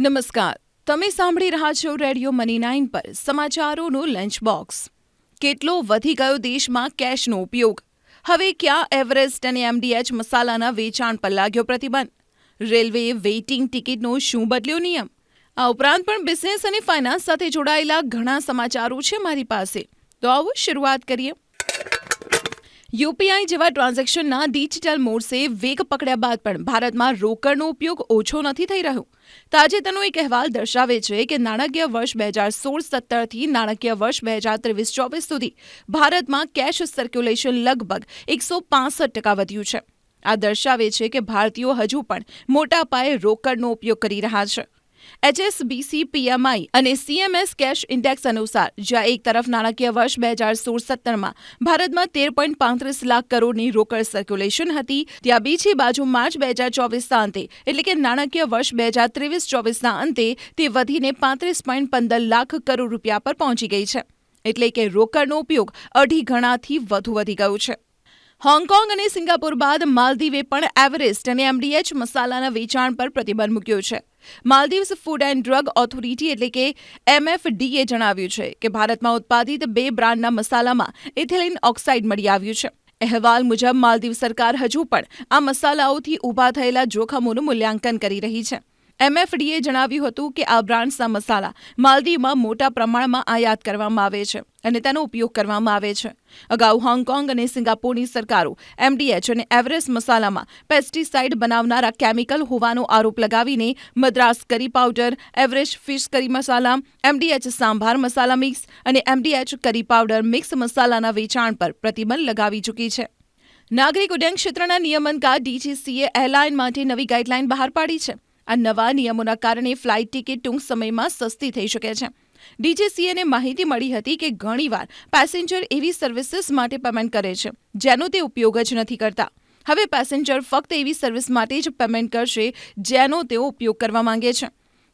નમસ્કાર. તમે સાંભળી રહ્યા છો રેડિયો મની નાઇન પર સમાચારોનું લંચ બોક્સ. કેટલો વધી ગયો દેશમાં કેશનો ઉપયોગ. હવે ક્યાં એવરેસ્ટ અને એમડીએચ મસાલાના વેચાણ પર લાગ્યો પ્રતિબંધ? રેલવે વેઇટિંગ ટિકિટનો શું બદલ્યો નિયમ? આ ઉપરાંત પણ બિઝનેસ અને ફાઇનાન્સ સાથે જોડાયેલા ઘણા સમાચારો છે મારી પાસે. તો આવો શરૂઆત કરીએ. યુપીઆઈ જેવા ટ્રાન્ઝેક્શનના ડિજિટલ મોડસે વેગ પકડ્યા બાદ પણ ભારતમાં રોકડનો ઉપયોગ ઓછો નથી થઈ રહ્યો. તાજેતરનો એક અહેવાલ દર્શાવે છે કે નાણાકીય વર્ષ બે હજાર સોળ સત્તરથી નાણાકીય વર્ષ બે હજાર ત્રેવીસ ચોવીસ સુધી ભારતમાં કેશ સર્ક્યુલેશન લગભગ એકસો પાસઠ ટકા વધ્યું છે. આ દર્શાવે છે કે ભારતીયો હજુ પણ મોટા પાયે રોકડનો ઉપયોગ કરી રહ્યા છે. એચએસબીસી પીએમઆઈ અને સીએમએસ કેશ ઇન્ડેક્સ અનુસાર, જ્યાં એક તરફ નાણાકીય વર્ષ બે હજાર સોળ સત્તરમાં ભારતમાં તેર પોઈન્ટ પાંત્રીસ લાખ કરોડની રોકડ સર્ક્યુલેશન હતી, ત્યાં બીજી બાજુ માર્ચ બે હજાર ચોવીસના અંતે, એટલે કે નાણાકીય વર્ષ બે હજાર ત્રેવીસ ચોવીસના અંતે, તે વધીને પાંત્રીસ પોઈન્ટ પંદર લાખ કરોડ રૂપિયા પર પહોંચી ગઈ છે. એટલે કે રોકડનો ઉપયોગ અઢી ગણાથી વધુ વધી ગયો છે. હોંગકોંગ અને સિંગાપુર બાદ માલદીવે પણ એવરેસ્ટ અને એમડીએચ મસાલાના વેચાણ પર પ્રતિબંધ મૂક્યો છે. Maldives food and drug authority એટલે કે એમએફડીએ જણાવ્યું છે કે ભારતમાં ઉત્પાદિત બે બ્રાન્ડના મસાલામાં ઇથિલિન ઓક્સાઇડ મળી આવ્યું છે. અહેવાલ મુજબ માલદીવ સરકાર હજુ પણ આ મસાલાઓથી ઊભા થયેલા જોખમોનું મૂલ્યાંકન કરી રહી છે. એમએફડીએ જણાવ્યું હતું કે આ બ્રાન્ડ્સના મસાલા માલદીવમાં મોટા પ્રમાણમાં આયાત કરવામાં આવે છે અને તેનો ઉપયોગ કરવામાં આવે છે. અગાઉ હોંગકોંગ અને સિંગાપોરની સરકારો એમડીએચ અને એવરેસ્ટ મસાલામાં પેસ્ટિસાઇડ બનાવનારા કેમિકલ હોવાનો આરોપ લગાવીને મદ્રાસ કરી powder Everest fish curry masala MDH sambar masala mix અને એમડીએચ કરી પાવડર મિક્સ મસાલાના વેચાણ પર પ્રતિબંધ લગાવી ચૂકી છે. નાગરિક ઉડ્ડયન ક્ષેત્રના નિયમનકાર ડીજીસીએ એરલાઇન માટે નવી ગાઈડલાઇન બહાર પાડી છે. આ નવા નિયમોના કારણે ફ્લાઇટ ટિકિટ ટૂંક સમયમાં સસ્તી થઈ શકે છે. ડીજીસીએને માહિતી મળી હતી કે ઘણીવાર પેસેન્જર એવી સર્વિસીસ માટે પેમેન્ટ કરે છે, જેનો તે ઉપયોગ જ નથી કરતા. હવે પેસેન્જર ફક્ત એવી સર્વિસ માટે જ પેમેન્ટ કરશે, જેનો તેઓ ઉપયોગ કરવા માંગે છે.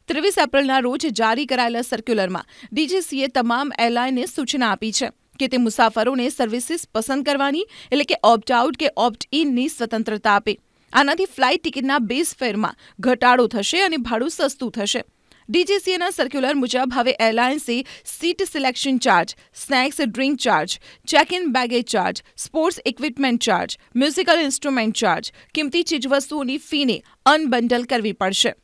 ત્રેવીસ એપ્રિલના રોજ જારી કરાયેલા સર્ક્યુલરમાં ડીજીસીએ તમામ એરલાઇનને સૂચના આપી છે કે તે મુસાફરોને સર્વિસીસ પસંદ કરવાની, એટલે કે ઓપ્ટ આઉટ કે ઓપ્ટ ઇનની સ્વતંત્રતા આપે. આનાથી ફ્લાઇટ ટિકિટના બેઝ ફેરમાં ઘટાડો થશે અને ભાડું સસ્તું થશે. ડીજીસીએના સર્ક્યુલર મુજબ હવે એરલાઇન્સે seat selection charge, snacks drink charge check in baggage charge, sports equipment charge, musical instrument charge, કિંમતી ચીજવસ્તુઓની ફીને અનબંડલ કરવી પડશે.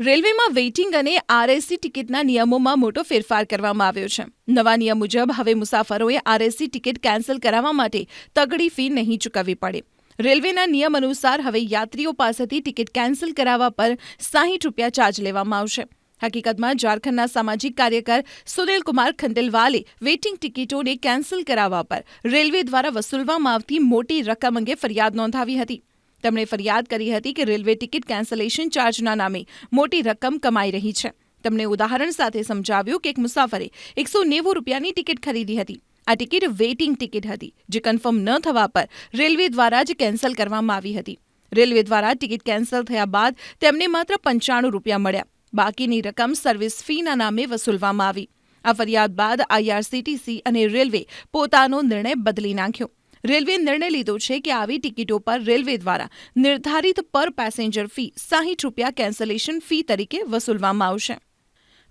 રેલવેમાં વેઇટિંગ અને આરએસી ટિકિટના નિયમોમાં મોટો ફેરફાર કરવામાં આવ્યો છે. નવા નિયમ મુજબ હવે મુસાફરોએ આરએસી ટિકિટ કેન્સલ કરાવવા માટે તગડી ફી નહીં ચૂકવવી પડે. રેલવેના નિયમ અનુસાર હવે યાત્રીઓ પાસેથી ટિકિટ કેન્સલ કરાવવા પર સાહીઠ રૂપિયા ચાર્જ લેવામાં આવશે. હકીકતમાં ઝારખંડના સામાજિક કાર્યકર સુનિલ કુમાર ખંડેલવાલે વેઇટિંગ ટિકિટોને કેન્સલ કરાવવા પર રેલવે દ્વારા વસૂલવામાં આવતી મોટી રકમ અંગે ફરિયાદ નોંધાવી હતી. તેમણે ફરિયાદ કરી હતી કે રેલવે ટિકિટ કેન્સલેશન ચાર્જના નામે મોટી રકમ કમાઈ રહી છે. તેમણે ઉદાહરણ સાથે સમજાવ્યું કે એક મુસાફરે એકસો નેવું રૂપિયાની ટિકિટ ખરીદી હતી. આ ટિકિટ વેઇટિંગ ટિકિટ હતી, જે કન્ફર્મ ન થવા પર રેલવે દ્વારા જ કેન્સલ કરવામાં આવી હતી. રેલવે દ્વારા ટિકિટ કેન્સલ થયા બાદ તેમને માત્ર પંચાણું રૂપિયા મળ્યા. બાકીની રકમ સર્વિસ ફીના નામે વસૂલવામાં આવી. આ ફરિયાદ બાદ આઈઆરસીટીસી અને રેલવે પોતાનો નિર્ણય બદલી નાખ્યો. રેલવે નિર્ણય લીધો છે કે આવી ટિકિટો પર રેલવે દ્વારા નિર્ધારિત પર પેસેન્જર ફી સાહીઠ રૂપિયા કેન્સલેશન ફી તરીકે વસૂલવામાં આવશે.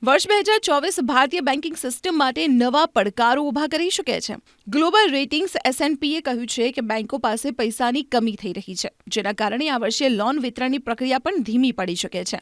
વર્ષ બે હજાર ચોવીસ ભારતીય બેન્કિંગ સિસ્ટમ માટે નવા પડકારો ઊભા કરી શકે છે. ગ્લોબલ રેટિંગ્સ એસએનપીએ કહ્યું છે કે બેન્કો પાસે પૈસાની કમી થઈ રહી છે, જેના કારણે આ વર્ષે લોન વિતરણની પ્રક્રિયા પણ ધીમી પડી શકે છે.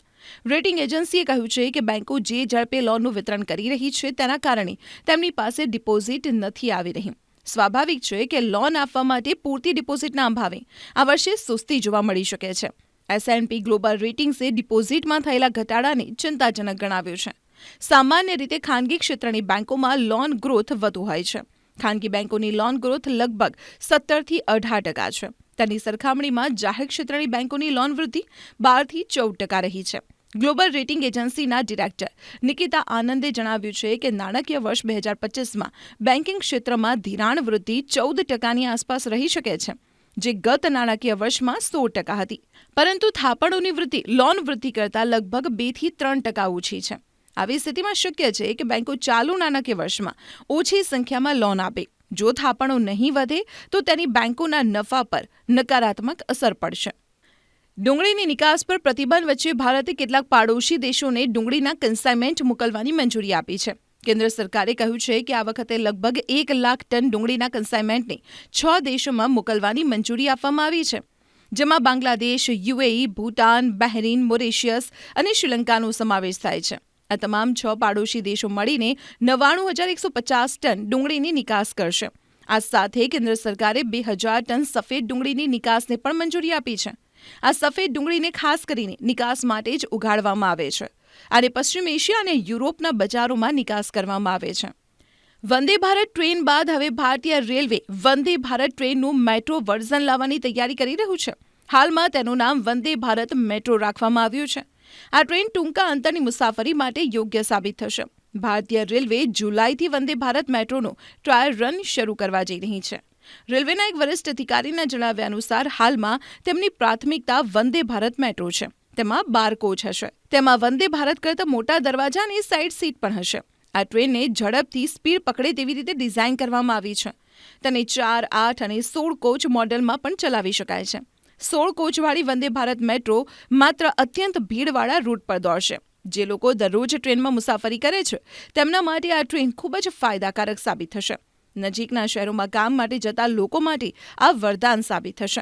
રેટિંગ એજન્સીએ કહ્યું છે કે બેન્કો જે ઝડપે લોનનું વિતરણ કરી રહી છે, તેના કારણે તેમની પાસે ડિપોઝિટ નથી આવી રહી. સ્વાભાવિક છે કે લોન આપવા માટે પૂરતી ડિપોઝિટના અભાવે આ વર્ષે સુસ્તી જોવા મળી શકે છે. એસએનપી ગ્લોબલ રેટિંગ્સે ડિપોઝિટમાં થયેલા ઘટાડાને ચિંતાજનક ગણાવ્યું છે. સામાન્ય રીતે ખાનગી ક્ષેત્રની બેન્કોમાં લોન ગ્રોથ વધુ હોય છે. ખાનગી બેંકોની લોન ગ્રોથ લગભગ સત્તરથી અઢાર ટકા છે. તેની સરખામણીમાં જાહેર ક્ષેત્રની બેન્કોની લોન વૃદ્ધિ બારથી ચૌદ ટકા રહી છે. ગ્લોબલ રેટિંગ એજન્સીના ડિરેક્ટર નિકિતા આનંદે જણાવ્યું છે કે નાણાકીય વર્ષ બે હજાર પચીસમાં બેન્કિંગ ક્ષેત્રમાં ધિરાણ વૃદ્ધિ ચૌદ ટકાની આસપાસ રહી શકે છે, જે ગત નાણાકીય વર્ષમાં સોળ ટકા હતી. પરંતુ થાપણોની વૃદ્ધિ, લોન વૃદ્ધિ કરતાં લગભગ બેથી ત્રણ ટકા ઓછી છે. આવી સ્થિતિમાં શક્ય છે કે બેંકો ચાલુ નાણાકીય વર્ષમાં ઓછી સંખ્યામાં લોન આપે. જો થાપણો નહીં વધે, તો તેની બેંકોના નફા પર નકારાત્મક અસર પડશે. ડુંગળીની નિકાસ પર પ્રતિબંધ વચ્ચે ભારતે કેટલાક પાડોશી દેશોને ડુંગળીના કન્સાઇનમેન્ટ મોકલવાની મંજૂરી આપી છે. કેન્દ્ર સરકારે કહ્યું છે કે આ વખતે લગભગ એક લાખ ટન ડુંગળીના કન્સાઇનમેન્ટને છ દેશોમાં મોકલવાની મંજૂરી આપવામાં આવી છે, જેમાં Bangladesh, UAE, Bhutan, Bahrain, Mauritius અને શ્રીલંકાનો સમાવેશ થાય છે. આ તમામ છ પાડોશી દેશો મળીને નવ્વાણું હજાર એકસો પચાસ ટન ડુંગળીની નિકાસ કરશે. આ સાથે કેન્દ્ર સરકારે બે હજાર ટન સફેદ ડુંગળીની નિકાસને પણ મંજૂરી આપી છે. આ સફેદ ડુંગળીને ખાસ કરીને નિકાસ માટે જ ઉગાડવામાં આવે છે અને પશ્ચિમ એશિયા અને યુરોપના બજારોમાં નિકાસ કરવામાં આવે છે. વંદે ભારત ટ્રેન બાદ હવે ભારતીય રેલવે વંદે ભારત ટ્રેનનું મેટ્રો વર્ઝન લાવવાની તૈયારી કરી રહ્યું છે. હાલમાં તેનું નામ વંદે ભારત મેટ્રો રાખવામાં આવ્યું છે. આ ટ્રેન ટૂંકા અંતરની મુસાફરી માટે યોગ્ય સાબિત થશે. ભારતીય રેલવે જુલાઈથી વંદે ભારત મેટ્રોનો ટ્રાયલ રન શરૂ કરવા જઈ રહી છે. રેલવેના એક વરિષ્ઠ અધિકારીના જણાવ્યા અનુસાર હાલમાં તેમની પ્રાથમિકતા વંદે ભારત મેટ્રો છે. તેમાં બાર કોચ હશે. તેમાં વંદે ભારત કરતાં મોટા દરવાજા અને સાઇડ સીટ પણ હશે. આ ટ્રેનને ઝડપથી સ્પીડ પકડે તેવી રીતે ડિઝાઇન કરવામાં આવી છે. તેને ચાર, આઠ અને સોળ કોચ મોડેલમાં પણ ચલાવી શકાય છે. સોળ કોચવાળી વંદે ભારત મેટ્રો માત્ર અત્યંત ભીડવાળા રૂટ પર દોડશે. જે લોકો દરરોજ ટ્રેનમાં મુસાફરી કરે છે, તેમના માટે આ ટ્રેન ખૂબ જ ફાયદાકારક સાબિત થશે. નજીકના શહેરોમાં કામ માટે જતા લોકો માટે આ વરદાન સાબિત થશે.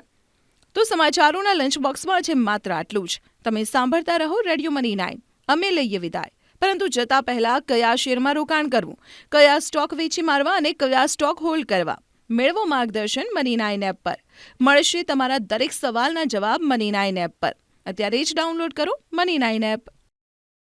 તો સમાચારોના લંચ બોક્સમાં છે માત્ર આટલું જ. તમે સાંભળતા રહો રેડિયો મની નાઇન. અમે લઈએ વિદાય. પરંતુ જતા પહેલા કયા શેરમાં રોકાણ કરવું? કયા સ્ટોક વેચી મારવા અને કયા સ્ટોક હોલ્ડ કરવા? મેળવો માર્ગદર્શન મની નાઇન એપ પર. મળશે તમારા દરેક સવાલના જવાબ મની નાઇન એપ પર. અત્યારે જ ડાઉનલોડ કરો મની નાઇન એપ